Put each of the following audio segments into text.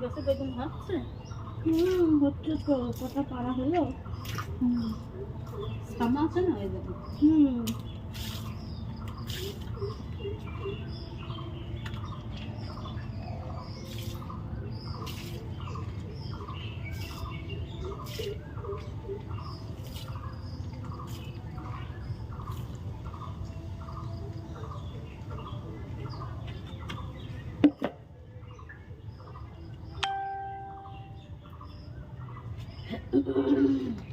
গাছে বেগুন হচ্ছে হুম হচ্ছে তো কথা পারা হলো। সামা না হয়ে যাবে। হুম। thank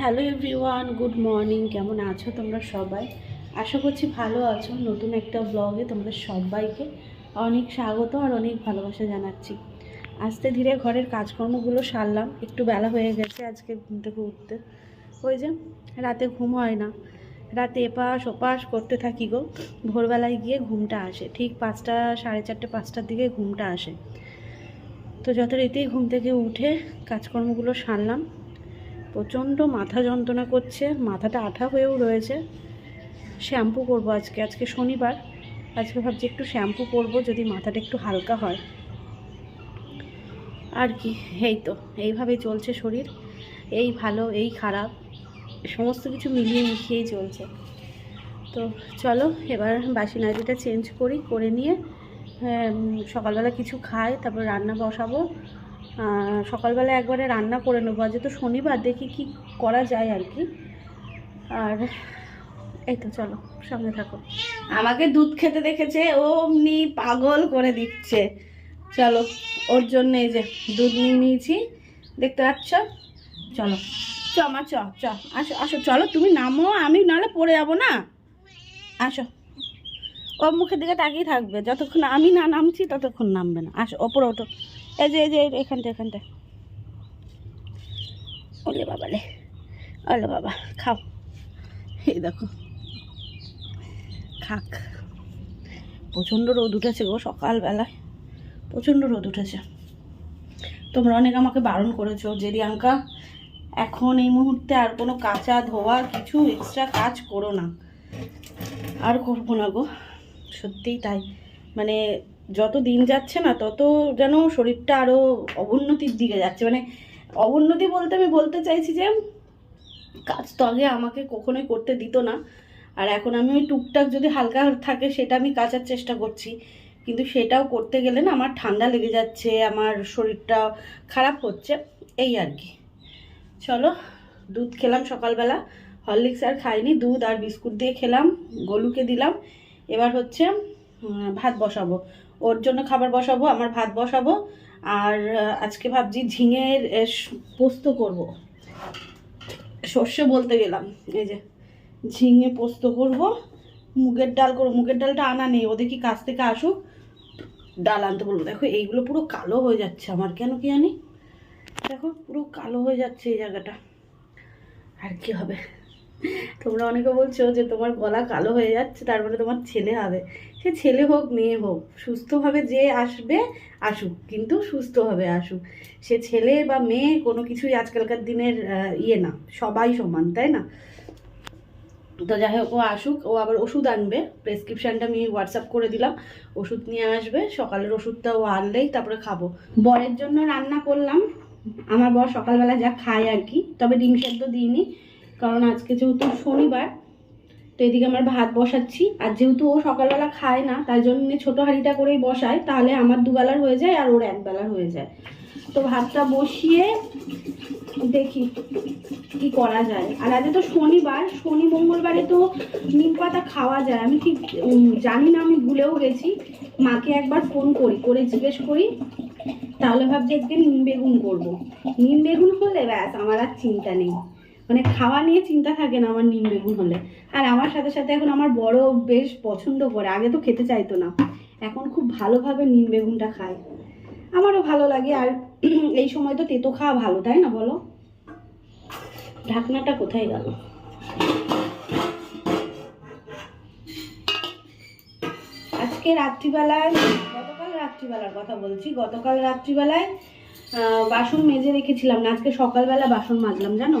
hello everyone, good morning. কেমন আছো তোমরা সবাই? আশা করছি ভালো আছো। নতুন একটা ব্লগে তোমাদের সবাইকে অনেক স্বাগত আর অনেক ভালোবাসা জানাচ্ছি। আস্তে ধীরে ঘরের কাজকর্মগুলো সারলাম। একটু বেলা হয়ে গেছে আজকে ঘুম থেকে উঠতে। ওই যে, রাতে ঘুম হয় না। রাতে এপাশ ওপাশ করতে থাকি গো। ভোরবেলায় গিয়ে ঘুমটা আসে। ঠিক পাঁচটা, সাড়ে চারটে, পাঁচটার দিকে ঘুমটা আসে। তো যথারীতি ঘুম থেকে উঠে কাজকর্মগুলো সারলাম প্রচণ্ড মাথা যন্ত্রণা করছে, মাথাটা আঠা হয়েও রয়েছে। শ্যাম্পু করব আজকে আজকে শনিবার। আজকে ভাবছি একটু শ্যাম্পু করব, যদি মাথাটা একটু হালকা হয়। আর কি, এই তো, এইভাবেই চলছে শরীর। এই ভালো, এই খারাপ, সমস্ত কিছু মিলিয়ে মিশিয়েই চলছে। তো চলো, এবার বাসি নাইটিটা চেঞ্জ করি, করে নিয়ে সকালবেলা কিছু খাই, তারপর রান্না বসাবো। সকালবেলা একবারে রান্না করে নেব। আজ তো শনিবার, দেখি কি করা যায় আর কি। আর এই তো চলো সঙ্গে থাকো। আমাকে দুধ খেতে দেখেছে, অমনি পাগল করে দিচ্ছে। চলো, ওর জন্য এই যে দুধ নিয়ে নিয়েছি, দেখতে পাচ্ছ? চলো। চ মা, চ চ, আসো আসো, চলো, তুমি নামো, আমি নাহলে পড়ে যাব না। আসো। ও মুখের দিকে তাকিয়ে থাকবে, যতক্ষণ আমি না নামছি, ততক্ষণ নামবে না। আসো, ওপরে ওঠো। এই যে এই যে এখানটা এখানটা ওলে বাবা লে, ওলে বাবা, খাও। এই দেখো। খাক। প্রচণ্ড রোদ উঠেছে গো সকালবেলায়। প্রচণ্ড রোদ উঠেছে। তোমরা অনেক আমাকে বারণ করেছ যে রিয়াঙ্কা, এখন এই মুহূর্তে আর কোনো কাঁচা ধোয়া, কিছু এক্সট্রা কাজ করো না। আর করব না গো। সত্যিই তাই। মানে যত দিন যাচ্ছে না, তত যেন শরীরটা আরও অবনতির দিকে যাচ্ছে। মানে অবনতি বলতে আমি বলতে চাইছি যে, কাজ তো আগে আমাকে কখনোই করতে দিত না। আর এখন আমি ওই টুকটাক যদি হালকা থাকে, সেটা আমি কাচার চেষ্টা করছি। কিন্তু সেটাও করতে গেলে না আমার ঠান্ডা লেগে যাচ্ছে, আমার শরীরটা খারাপ হচ্ছে, এই আর কি। চলো, দুধ খেলাম সকালবেলা। হরলিক্স আর খাইনি, দুধ আর বিস্কুট দিয়ে খেলাম, গলুকে দিলাম। এবার হচ্ছে ভাত বসাবো। ওর জন্য খাবার বসাবো, আমার ভাত বসাবো, আর আজকে ভাবছি ঝিঙের পোস্ত করব। সর্ষে বলতে গেলাম, এই যে ঝিঙে পোস্ত করব, মুগের ডাল করব, মুগের ডালটা আনা নেই, ওদের কি কাছ থেকে আসুক, ডাল আনতে বলব। দেখো, এইগুলো পুরো কালো হয়ে যাচ্ছে আমার, কেন কি জানি? দেখো, পুরো কালো হয়ে যাচ্ছে এই জায়গাটা। আর কি হবে? তোমরা অনেকে বলছো যে তোমার গলা কালো হয়ে যাচ্ছে তারপরে তোমার ছেলে হবে। সে ছেলে হোক, মেয়ে হোক, সুস্থভাবে যে আসবে, আসুক, কিন্তু সুস্থভাবে আসুক। সে ছেলে বা মেয়ে কোনো কিছুই আজকালকার দিনের ইয়ে না, সবাই সমান, তাই না? তো যাই হোক, ও আসুক, ও আবার ওষুধ আনবে। প্রেসক্রিপশনটা আমি হোয়াটসঅ্যাপ করে দিলাম। ওষুধ নিয়ে আসবে, সকালের ওষুধটা ও আনলেই তারপরে খাব। বরের জন্য রান্না করলাম। আমার বর সকালবেলা যা খায় আর কি, তবে ডিম সেদ্ধ দিইনি। কারণ আজকে যেহেতু শনিবার, তো এদিকে আমার ভাত বসাচ্ছি। আর যেহেতু ও সকালবেলা খায় না তাই জন্য ছোট হাঁড়িটা করেই বসায়, তাহলে আমার দুবেলার হয়ে যায় আর ওর একবেলার হয়ে যায়। তো ভাতটা বসিয়ে দেখি কি করা যায়। আর আজকে তো শনিবার, শনি মঙ্গলবারে তো নিম পাতা খাওয়া যায়। আমি ঠিক জানি না, আমি ভুলেও গেছি। মাকে একবার ফোন করি, করে জিজ্ঞেস করি, তাহলে ভাবছি আজকে নিম বেগুন করব। নিম বেগুন হলে ব্যাস, আমার আর চিন্তা নেই। মানে খাওয়া নিয়ে চিন্তা থাকে না আমার নিম বেগুন হলে। আর আমার সাথে সাথে এখন আমার বড় বেশ পছন্দ করে, আগে তো খেতে চাইতো না। এখন খুব ভালোভাবে নিম বেগুনটা খায়। আমারও ভালো লাগে, আর এই সময় তো তেতো খাওয়া ভালো, তাই না বলো? ঢাকনাটা কোথায় গেল? আজকে রাত্রিবেলায়, গতকাল রাত্রিবেলার কথা বলছি, গতকাল রাত্রিবেলায় বাসন মেজে রেখেছিলাম না, আজকে সকালবেলা বাসন মাজলাম, জানো?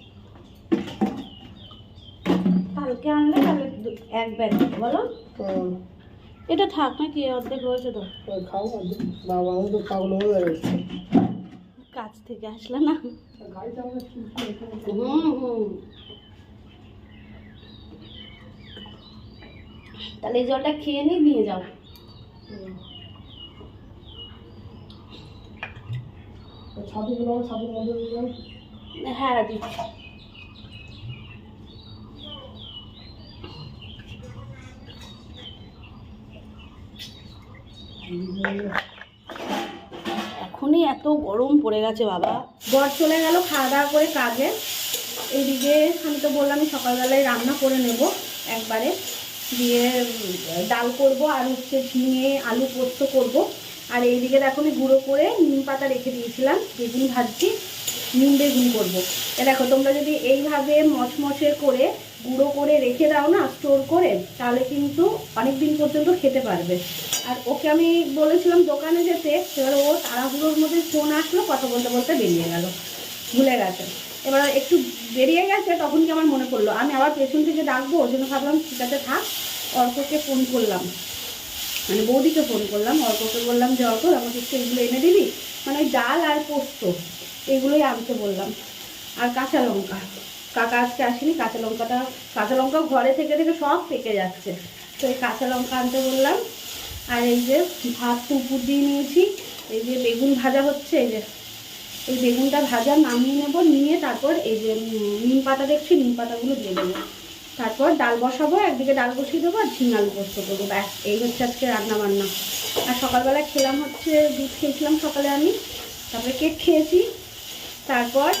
কালকে আনলে তাহলে এক ব্যাগ বলো? এটা থাক নাকি অর্ধেক রয়েছে তো? খাও না বাবা তো পাগল হয়ে যাচ্ছে কাজ থেকে আসলে না। হুম হুম। তাহলে এই জলটা খেয়ে নিয়ে নিয়ে যাও। ছাতুগুলো ছাতুর মধ্যে হ্যাঁ দিচ্ছি। এখনই এত গরম পড়ে গেছে বাবা। বর চলে গেল খাওয়া দাওয়া করে কাজে। এইদিকে আমি তো বললাম সকালবেলায় রান্না করে নেব একবারে। দিয়ে ডাল করব আর হচ্ছে ঝিঙে, আলু পোস্ত করব। আর এইদিকে দেখো আমি গুঁড়ো করে নিম পাতা রেখে দিয়েছিলাম বেগুন ভাজছি। নিম বেগুন করব। দেখো, তোমরা যদি এইভাবে মচমচে করে, গুঁড়ো করে রেখে দাও না, স্টোর করে, তাহলে কিন্তু অনেক দিন পর্যন্ত খেতে পারবে। আর ওকে আমি বলেছিলাম দোকানে যেতে, এবার ও তাড়াহুড়োর মধ্যে ফোন আসলো, কথা বলতে বলতে বেরিয়ে গেল। ভুলে গেছে। এবার একটু বেরিয়ে গেছে, তখন কি আমার মনে পড়ল? আমি আবার পেছন থেকে ডাকবো ওই জন্য ভাবলাম, ঠিক আছে, থাক। অর্ককে ফোন করলাম। মানে বৌদিকে ফোন করলাম, অর্ককে বললাম, যে অর্ক, আমাকে একটু এগুলো এনে দিবি? মানে ডাল আর পোস্ত। এগুলোই আনতে বললাম। আর কাঁচা লঙ্কা। কাকা আজকে আসেনি, কাঁচা লঙ্কাটা, কাঁচা লঙ্কা ঘরে থেকে থেকে সব পেকে যাচ্ছে। তো এই কাঁচা লঙ্কা আনতে বললাম। আর এই যে ভাত উপর দিয়ে নিয়েছি, এই যে বেগুন ভাজা হচ্ছে, এই যে, এই বেগুনটা ভাজা নামিয়ে নেব, নিয়ে তারপর এই যে নিম পাতা দেখছি, নিম পাতাগুলো দিয়ে দেবো। তারপর ডাল বসাবো, একদিকে ডাল বসিয়ে দেবো আর ঝিঙে আলু পোস্ত করব, ব্যাস, এই হচ্ছে আজকে রান্না বান্না আর সকালবেলা খেলাম হচ্ছে, দুধ খেয়েছিলাম সকালে আমি, তারপরে কেক খেয়েছি। তারপর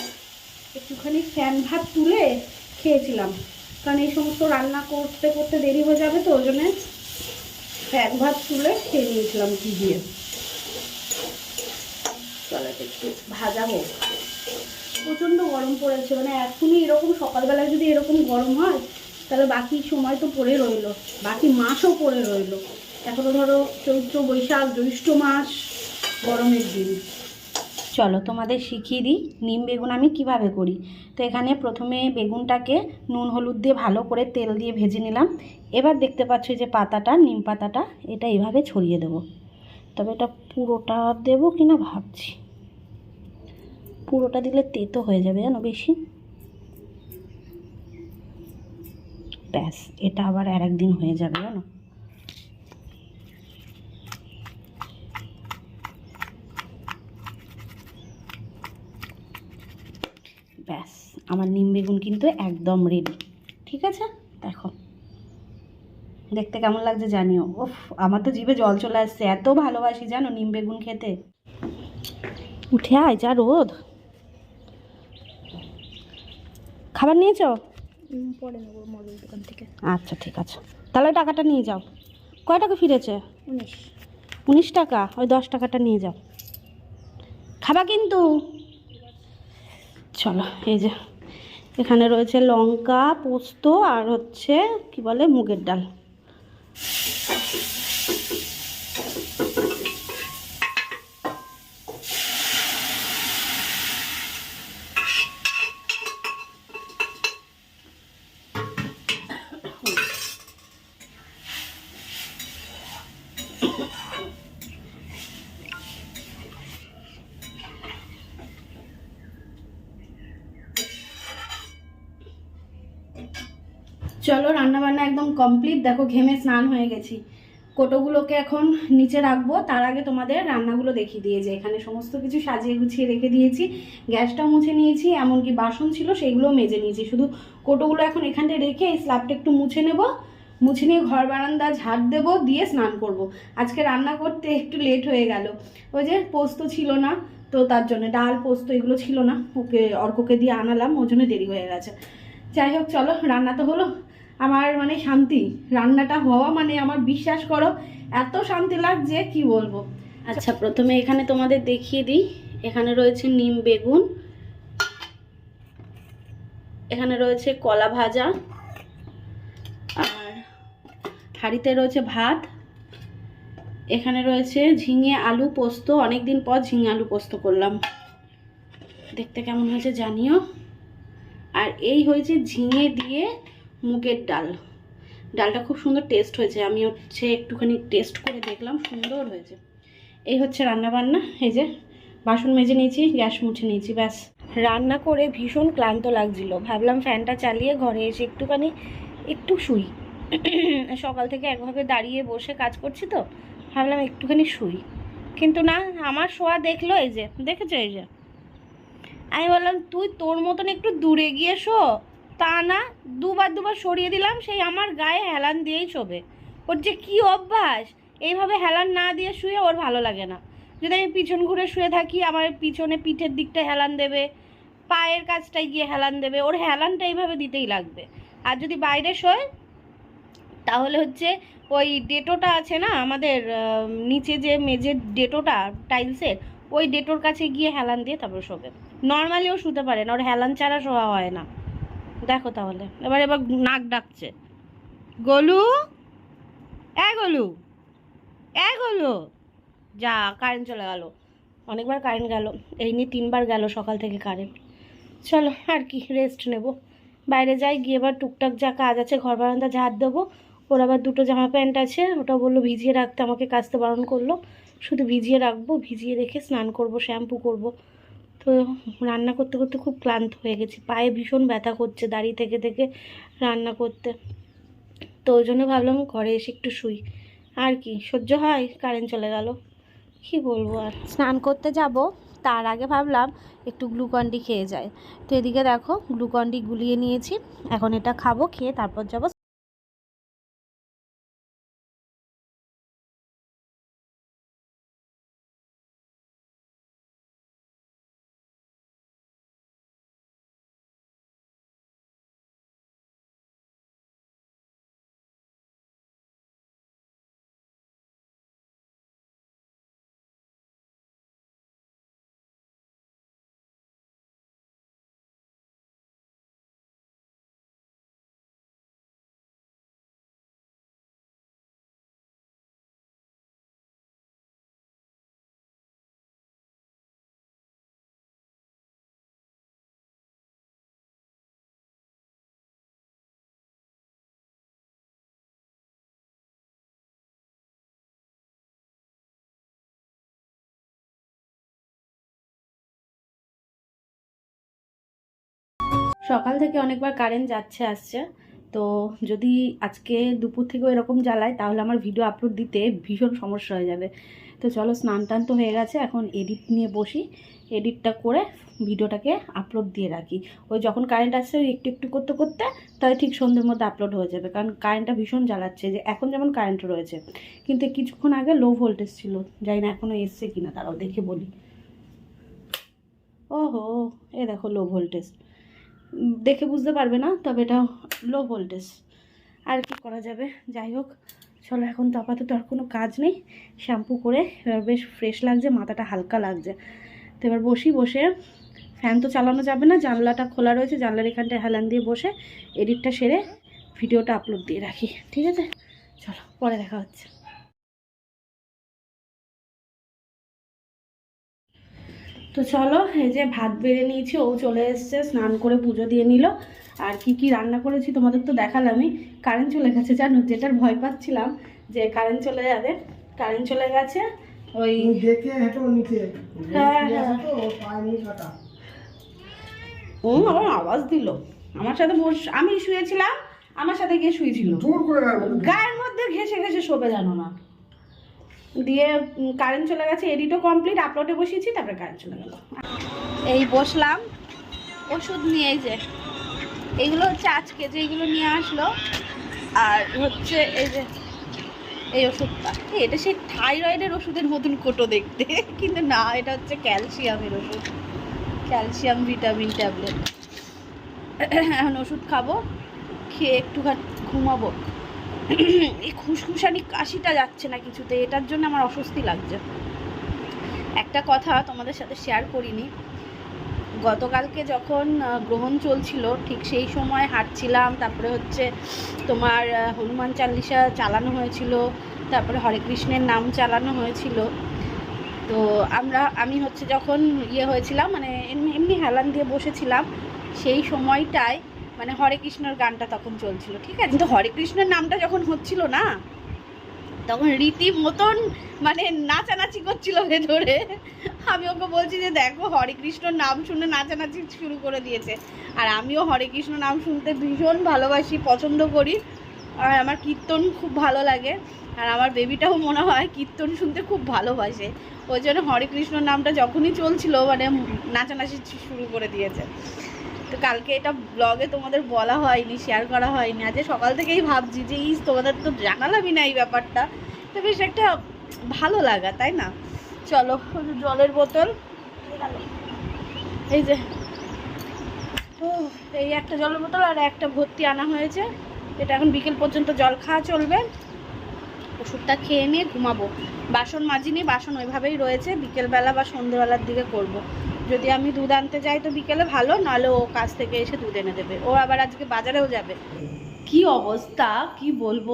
একটুখানি ফ্যান ভাত তুলে খেয়েছিলাম। কারণ এই সমস্ত রান্না করতে করতে দেরি হয়ে যাবে তো, ওই জন্যে ফ্যান ভাত তুলে খেয়ে নিয়েছিলাম ঘি দিয়ে। চলো ভাজা হোক। প্রচণ্ড গরম পড়েছে মানে এখনই এরকম সকালবেলায় যদি এরকম গরম হয়, তাহলে বাকি সময় তো পড়ে রইল, বাকি মাসও পড়ে রইল। এখনও ধরো চৈত্র বৈশাখ, জ্যৈষ্ঠ মাস, গরমের দিন। চলো তোমাদের শিখিয়ে দিই নিম বেগুন আমি কীভাবে করি। তো এখানে প্রথমে বেগুনটাকে নুন হলুদ দিয়ে ভালো করে তেল দিয়ে ভেজে নিলাম। এবার দেখতে পাচ্ছ যে পাতাটা, নিম পাতাটা, এটা এভাবে ছড়িয়ে দেবো। তবে এটা পুরোটা দেবো কি না ভাবছি। পুরোটা দিলে তেতো হয়ে যাবে জানো বেশি। ব্যাস, এটা আবার আর একদিন হয়ে যাবে জানো ব্যাস আমার নিম বেগুন কিন্তু একদম রেডি ঠিক আছে? দেখো। দেখতে কেমন লাগছে জানিও। উফ আমার তো জিভে জল চলে আসছে। এত ভালোবাসি জানো নিম বেগুন খেতে। উঠে আয় যা রোদ। খাবার নিয়েছো? পরে নেব দোকান থেকে। আচ্ছা ঠিক আছে। তাহলে টাকাটা নিয়ে যাও। কয় টাকা ফিরেছে? উনিশ। উনিশ টাকা? ওই দশ টাকাটা নিয়ে যাও। খাবা কিন্তু। চলো এই যে। এখানে রয়েছে লঙ্কা পোস্ত আর হচ্ছে কি বলে মুগের ডাল। চলো রান্না বান্না একদম কমপ্লিট দেখো ঘেমে স্নান হয়ে গেছি। কোটোগুলোকে এখন নিচে রাখব। তার আগে তোমাদের রান্নাগুলো দেখিয়ে দিয়ে যে এখানে সমস্ত কিছু সাজিয়ে গুছিয়ে রেখে দিয়েছি। গ্যাসটাও মুছে নিয়েছি, এমনকি বাসন ছিল সেইগুলোও মেজে নিয়েছি। শুধু কোটোগুলো এখন এখানে রেখে এই স্ল্যাবটা একটু মুছে নেব। মুছে নিয়ে ঘর বারান্দা ঝাড় দেবো, দিয়ে স্নান করব। আজকে রান্না করতে একটু লেট হয়ে গেল। ওই যে পোস্ত ছিল না, তো তার জন্য ডাল, পোস্ত এগুলো ছিল না। ওকে অর্ককে দিয়ে আনালাম ওই জন্য দেরি হয়ে গেছে। যাই হোক, চলো, রান্না তো হলো। আমার মানে শান্তি, রান্নাটা হওয়া মানে আমার বিশ্বাস করো, এত শান্তি লাগছে, কি বলব? আচ্ছা প্রথমে এখানে তোমাদের দেখিয়ে দিই। এখানে রয়েছে নিম বেগুন, এখানে রয়েছে কলা ভাজা, আর হাঁড়িতে রয়েছে ভাত, এখানে রয়েছে ঝিঙে আলু পোস্ত। অনেক দিন পর ঝিঙে আলু পোস্ত করলাম। দেখতে কেমন হয়েছে জানিও। আর এই হয়েছে ঝিঙে দিয়ে মুগের ডাল। ডালটা খুব সুন্দর টেস্ট হয়েছে। আমি হচ্ছে একটুখানি টেস্ট করে দেখলাম, সুন্দর হয়েছে। এই হচ্ছে রান্না বান্না এই যে বাসন মেজে নিয়েছি, গ্যাস মুছে নিয়েছি, ব্যাস। রান্না করে ভীষণ ক্লান্ত লাগছিল। ভাবলাম ফ্যানটা চালিয়ে ঘরে এসে একটুখানি, একটু শুই। সকাল থেকে একভাবে দাঁড়িয়ে বসে কাজ করছি তো, ভাবলাম একটুখানি শুই। কিন্তু না, আমার শোয়া দেখল এই যে, দেখেছ এই যে? আমি বললাম, তুই তোর মতন একটু দূরে গিয়ে শো তা না, দুবার দুবার সরিয়ে দিলাম, সেই আমার গায়ে হেলান দিয়েই শোবে। ওর যে কি অভ্যাস? এইভাবে হেলান না দিয়ে শুয়ে ওর ভালো লাগে না। যদি আমি পিছন ঘুরে শুয়ে থাকি, আমার পিছনে পিঠের দিকটা হেলান দেবে, পায়ের কাছটায় গিয়ে হেলান দেবে, ওর হেলানটা এইভাবে দিতেই লাগবে। আর যদি বাইরে শোয়, তাহলে হচ্ছে ওই ডেটোটা আছে না, আমাদের নিচে যে মেঝের ডেটোটা, টাইলসের, ওই ডেটোর কাছে গিয়ে হেলান দিয়ে তারপর শোবে। নর্মালিও শুতে পারে না, ওর হেলান ছাড়া শোয়া হয় না। দেখো তাহলে। এবার এবার নাক ডাকছে। গলু? এ গলু? এ গলু? যা কারেন্ট চলে গেল। অনেকবার কারেন্ট গেল। এই নিয়ে তিনবার গেল সকাল থেকে কারেন্ট চলো, আর কি রেস্ট নেব। বাইরে যাই, গিয়ে এবার টুকটাক যা কাজ আছে, ঘর বারান্দা ঝাড় দেবো। ওর আবার দুটো জামা প্যান্ট আছে, ওটা বলল ভিজিয়ে রাখতে, আমাকে কাচতে বারণ করল। শুধু ভিজিয়ে রাখব, ভিজিয়ে রেখে স্নান করব, শ্যাম্পু করব। তো রান্না করতে করতে খুব ক্লান্ত হয়ে গেছি। পায়ে ভীষণ ব্যথা করছে দাঁড়িয়ে থেকে থেকে রান্না করতে। তো ওই জন্য ভাবলাম ঘরে এসে একটু শুই। আর কি, সহ্য হয় কারেন্ট চলে গেল। কি বলব আর? স্নান করতে যাব, তার আগে ভাবলাম একটু গ্লুকন ডি খেয়ে যায় তো এদিকে দেখো গ্লুকন ডি গুলিয়ে নিয়েছি। এখন এটা খাব, খেয়ে তারপর যাব সকাল থেকে অনেকবার কারেন্ট যাচ্ছে, আসছে। তো যদি আজকে দুপুর থেকেও এরকম জ্বালায়, তাহলে আমার ভিডিও আপলোড দিতে ভীষণ সমস্যা হয়ে যাবে। তো চলো, স্নান টান তো হয়ে গেছে, এখন এডিট নিয়ে বসি। এডিটটা করে ভিডিওটাকে আপলোড দিয়ে রাখি। ওই যখন কারেন্ট আসছে, ওই একটু একটু করতে করতে তাহলে ঠিক সন্ধ্যের মধ্যে আপলোড হয়ে যাবে। কারণ কারেন্টটা ভীষণ জ্বালাচ্ছে, যে এখন যেমন কারেন্ট রয়েছে। কিন্তু কিছুক্ষণ আগে লো ভোল্টেজ ছিল, জানি না এখনও এসছে কিনা, তারাও দেখে বলি। ওহো, এ দেখো লো ভোল্টেজ দেখে বুঝতে পারবে না, তবে এটা লো ভোল্টেজ আর কি করা যাবে? যাই হোক, চলো এখন তো আপাতত আর কোনো কাজ নেই। শ্যাম্পু করে, এবার বেশ ফ্রেশ লাগছে, মাথাটা হালকা লাগছে। তো এবার বসি, বসে ফ্যান তো চালানো যাবে না, জানলাটা খোলা রয়েছে, জানলার এখানটায় হেলান দিয়ে বসে এডিটটা সেরে ভিডিওটা আপলোড দিয়ে রাখি। ঠিক আছে? চলো, পরে দেখা হচ্ছে। তো চলো এই যে ভাত বেড়ে নিয়েছি ও চলে এসছে স্নান করে পুজো দিয়ে নিল। আর কি কি রান্না করেছি তোমাদের তো দেখালামই। কারেন্ট চলে গেছে জানো যেটার ভয় পাচ্ছিলাম যে কারেন্ট চলে যাবে। কারেন্ট চলে গেছে ওই নিচে। হ্যাঁ, হ্যাঁ। ও আমার আওয়াজ দিল। আমার সাথে বস আমি শুয়েছিলাম আমার সাথে গিয়ে শুয়েছিল গায়ের মধ্যে ঘেসে ঘেসে শোবে জানো না। দিয়ে কারেন্ট চলে গেছে এডিটও কমপ্লিট আপলোডে বসিয়েছি, তারপরে কারেন্ট চলে গেল। এই বসলাম, ওষুধ নিয়ে যে এইগুলো হচ্ছে আজকে যেগুলো নিয়ে আসলো, আর হচ্ছে এই যে, এই ওষুধটা। এটা সেই থাইরয়েডের ওষুধের মতন কোটো দেখতে, কিন্তু না, এটা হচ্ছে ক্যালসিয়ামের ওষুধ, ক্যালসিয়াম ভিটামিন ট্যাবলেট। এখন ওষুধ খাব, খেয়ে একটুখানি ঘুমাবো। এই খুসখুসানি কাশিটা যাচ্ছে না কিছুতে, এটার জন্য আমার অস্বস্তি লাগছে। একটা কথা তোমাদের সাথে শেয়ার করিনি। গতকালকে যখন গ্রহণ চলছিল, ঠিক সেই সময় হাঁটছিলাম, তারপরে হচ্ছে তোমার হনুমান চাল্লিশা চালানো হয়েছিল, তারপরে হরে কৃষ্ণের নাম চালানো হয়েছিল। তো আমরা, আমি হচ্ছে যখন ইয়ে হয়েছিলাম মানে এমনি এমনি হেলান দিয়ে বসেছিলাম, সেই সময়টায় মানে হরে কৃষ্ণর গানটা তখন চলছিল, ঠিক আছে? কিন্তু হরে কৃষ্ণের নামটা যখন হচ্ছিল না, তখন রীতি মতন মানে নাচানাচি করছিল ভেতরে। আমি ওকে বলছি যে, দেখো, হরে কৃষ্ণর নাম শুনে নাচানাচি শুরু করে দিয়েছে। আর আমিও হরে কৃষ্ণ নাম শুনতে ভীষণ ভালোবাসি, পছন্দ করি। আর আমার কীর্তন খুব ভালো লাগে। আর আমার বেবিটাও মনে হয় কীর্তন শুনতে খুব ভালোবাসে। ওই জন্য হরে কৃষ্ণ নামটা যখনই চলছিল মানে নাচানাচি শুরু করে দিয়েছে। তো কালকে এটা ব্লগে তোমাদের বলা হয়নি শেয়ার করা হয়নি। আজকে সকাল থেকেই ভাবছি যে, ইস, তোমাদের তো জানালামই না এই ব্যাপারটা। তো বেশ একটা ভালো লাগা, তাই না? চলো জলের বোতল। এই যে এই একটা জলের বোতল আর একটা ভর্তি আনা হয়েছে। এটা এখন বিকেল পর্যন্ত জল খাওয়া চলবে। ওষুধটা খেয়ে নিয়ে ঘুমাবো। বাসন মাজিনি, বাসন ওইভাবেই রয়েছে। বিকেলবেলা বা সন্ধ্যেবেলার দিকে করব। যদি আমি দুধ আনতে যাই তো বিকেলে ভালো, নাহলে ও কাছ থেকে এসে দুধ এনে দেবে। ও আবার আজকে বাজারেও যাবে। কি অবস্থা? কি বলব?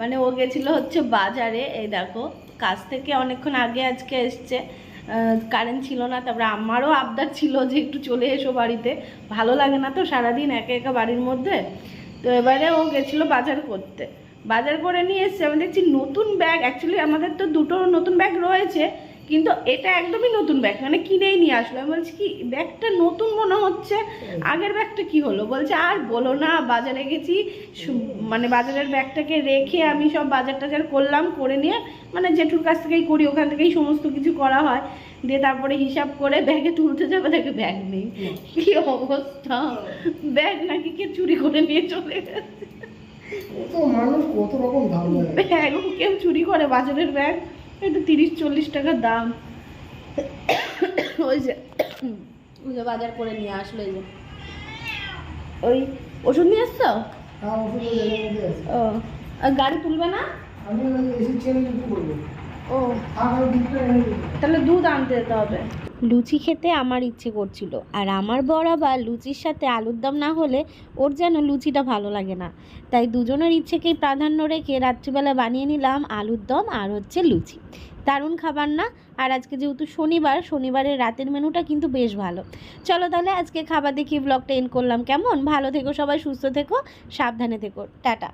মানে ও গেছিল হচ্ছে বাজারে, এই দেখো, কাজ থেকে অনেকক্ষণ আগে আজকে এসছে। কারেন্ট ছিল না, তারপরে আমারও আবদার ছিল যে একটু চলে এসো বাড়িতে। ভালো লাগে না তো সারাদিন একা একা বাড়ির মধ্যে। তো এবারে ও গেছিল বাজার করতে। বাজার করে নিয়ে এসছে। আমি দেখছি নতুন ব্যাগ অ্যাকচুয়ালি আমাদের তো দুটো নতুন ব্যাগ রয়েছে। কিন্তু এটা একদমই নতুন ব্যাগ মানে কিনেই নিয়ে আসলো। আমি বলছি কি ব্যাগটা নতুন মনে হচ্ছে। আগের ব্যাগটা কি হলো? বলছে আর বলো না বাজারে গেছি মানে বাজারের ব্যাগটাকে রেখে আমি সব বাজার টাজার করলাম করে নিয়ে মানে জেঠুর কাছ থেকেই করি ওখান থেকেই সমস্ত কিছু করা হয়। দিয়ে তারপরে হিসাব করে ব্যাগে তুলতে যাবে দেখে ব্যাগ নেই। কি অবস্থা? ব্যাগ নাকি কে চুরি করে নিয়ে চলে গেছে? তো মানুষ কত রকম দাম দেয়। ব্যাগ কেউ চুরি করে বাজারের ব্যাগ একটু তিরিশ চল্লিশ টাকার দাম। ওই যে ওই যে বাজার করে নিয়ে আসলো এই যে। ওই ওষুধ নিয়ে এসছ? হ্যাঁ ও আর গাড়ি তুলবে না? আমি এনে তাহলে দুধ আনতে যেতে হবে। লুচি খেতে আমার ইচ্ছে করছিল, আর আমার বর আবার লুচির সাথে আলুর দম না হলে ওর যেন লুচিটা ভালো লাগে না। তাই দুজনের ইচ্ছেকেই প্রাধান্য রেখে রাত্রিবেলা বানিয়ে নিলাম আলুর দম আর হচ্ছে লুচি। দারুণ খাবার না? আর আজকে যেহেতু শনিবার, শনিবারের রাতের মেনুটা কিন্তু বেশ ভালো। চলো তাহলে আজকে খাবার দেখি ব্লগটা এন্ড করলাম। কেমন? ভালো থেকো সবাই, সুস্থ থেকো, সাবধানে থেকো। টাটা।